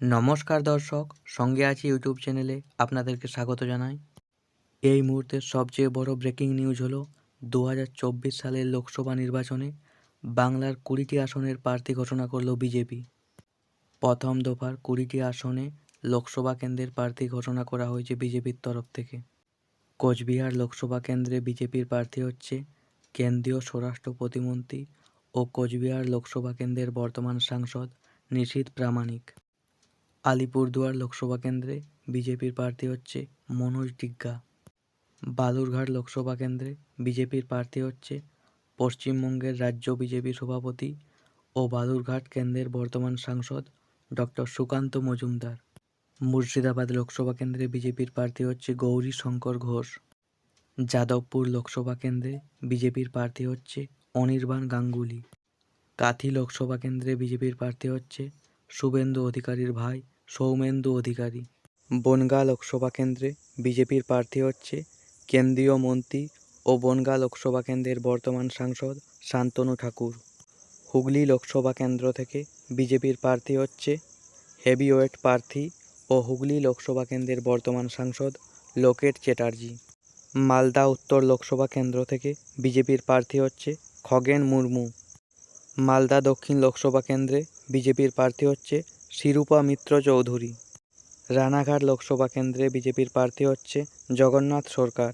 নমস্কার দর্শক, সঙ্গে আছি ইউটিউব চ্যানেলে আপনাদেরকে স্বাগত জানাই। এই মুহূর্তের সবচেয়ে বড় ব্রেকিং নিউজ হলো দু হাজার চব্বিশ সালের লোকসভা নির্বাচনে বাংলার কুড়িটি আসনের প্রার্থী ঘোষণা করল বিজেপি। প্রথম দফার কুড়িটি আসনে লোকসভা কেন্দ্রের প্রার্থী ঘোষণা করা হয়েছে বিজেপির তরফ থেকে। কোচবিহার লোকসভা কেন্দ্রে বিজেপির প্রার্থী হচ্ছে কেন্দ্রীয় স্বরাষ্ট্র প্রতিমন্ত্রী ও কোচবিহার লোকসভা কেন্দ্রের বর্তমান সাংসদ নিশীথ প্রামাণিক। আলিপুরদুয়ার লোকসভা কেন্দ্রে বিজেপির প্রার্থী হচ্ছে মনোজ ডিগ্গা বালুরঘাট লোকসভা কেন্দ্রে বিজেপির প্রার্থী হচ্ছে পশ্চিমবঙ্গের রাজ্য বিজেপি সভাপতি ও বালুরঘাট কেন্দ্রের বর্তমান সাংসদ ডক্টর সুকান্ত মজুমদার। মুর্শিদাবাদ লোকসভা কেন্দ্রে বিজেপির প্রার্থী হচ্ছে গৌরী শঙ্কর ঘোষ। যাদবপুর লোকসভা কেন্দ্রে বিজেপির প্রার্থী হচ্ছে অনির্বাণ গাঙ্গুলি। কাথি লোকসভা কেন্দ্রে বিজেপির প্রার্থী হচ্ছে শুভেন্দু অধিকারীর ভাই সৌমেন্দু অধিকারী। বনগাঁ লোকসভা কেন্দ্রে বিজেপির প্রার্থী হচ্ছে কেন্দ্রীয় মন্ত্রী ও বনগাঁ লোকসভা কেন্দ্রের বর্তমান সাংসদ শান্তনু ঠাকুর। হুগলি লোকসভা কেন্দ্র থেকে বিজেপির প্রার্থী হচ্ছে হেভিওয়েট প্রার্থী ও হুগলি লোকসভা কেন্দ্রের বর্তমান সাংসদ লোকেট চ্যাটার্জি। মালদা উত্তর লোকসভা কেন্দ্র থেকে বিজেপির প্রার্থী হচ্ছে খগেন মুর্মু। মালদা দক্ষিণ লোকসভা কেন্দ্রে বিজেপির প্রার্থী হচ্ছে শিরূপা মিত্র চৌধুরী। রানাঘাট লোকসভা কেন্দ্রে বিজেপির প্রার্থী হচ্ছে জগন্নাথ সরকার।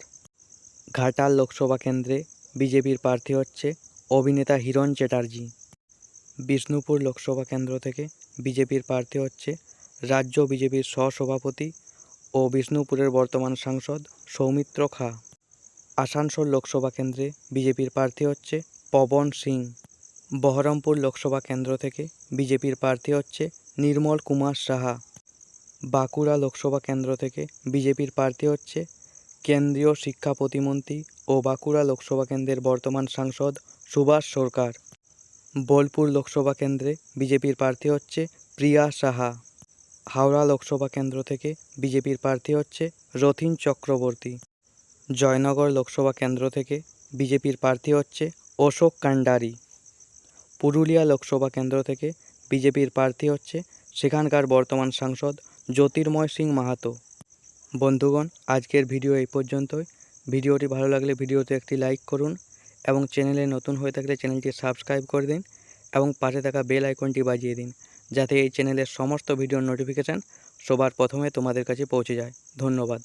ঘাটাল লোকসভা কেন্দ্রে বিজেপির প্রার্থী হচ্ছে অভিনেতা হিরণ চ্যাটার্জি। বিষ্ণুপুর লোকসভা কেন্দ্র থেকে বিজেপির প্রার্থী হচ্ছে রাজ্য বিজেপির সহসভাপতি ও বিষ্ণুপুরের বর্তমান সাংসদ সৌমিত্র খা। আসানসোল লোকসভা কেন্দ্রে বিজেপির প্রার্থী হচ্ছে পবন সিং। বহরমপুর লোকসভা কেন্দ্র থেকে বিজেপির প্রার্থী হচ্ছে নির্মল কুমার সাহা। বাঁকুড়া লোকসভা কেন্দ্র থেকে বিজেপির প্রার্থী হচ্ছে কেন্দ্রীয় শিক্ষা প্রতিমন্ত্রী ও বাঁকুড়া লোকসভা কেন্দ্রের বর্তমান সাংসদ সুভাষ সরকার। বোলপুর লোকসভা কেন্দ্রে বিজেপির প্রার্থী হচ্ছে প্রিয়া সাহা। হাওড়া লোকসভা কেন্দ্র থেকে বিজেপির প্রার্থী হচ্ছে রথিন চক্রবর্তী। জয়নগর লোকসভা কেন্দ্র থেকে বিজেপির প্রার্থী হচ্ছে অশোক কান্ডারি। পুরুলিয়া লোকসভা কেন্দ্র থেকে বিজেপির প্রার্থী হচ্ছে সেখানকার বর্তমান সাংসদ জ্যোতির্ময় সিং মাহাতো। বন্ধুগণ, আজকের ভিডিও এই পর্যন্তই। ভিডিওটি ভালো লাগলে ভিডিওতে একটি লাইক করুন এবং চ্যানেলে নতুন হয়ে থাকলে চ্যানেলটি সাবস্ক্রাইব করে দিন এবং পাশে থাকা বেল আইকনটি বাজিয়ে দিন যাতে এই চ্যানেলের সমস্ত ভিডিওর নোটিফিকেশান সবার প্রথমে তোমাদের কাছে পৌঁছে যায়। ধন্যবাদ।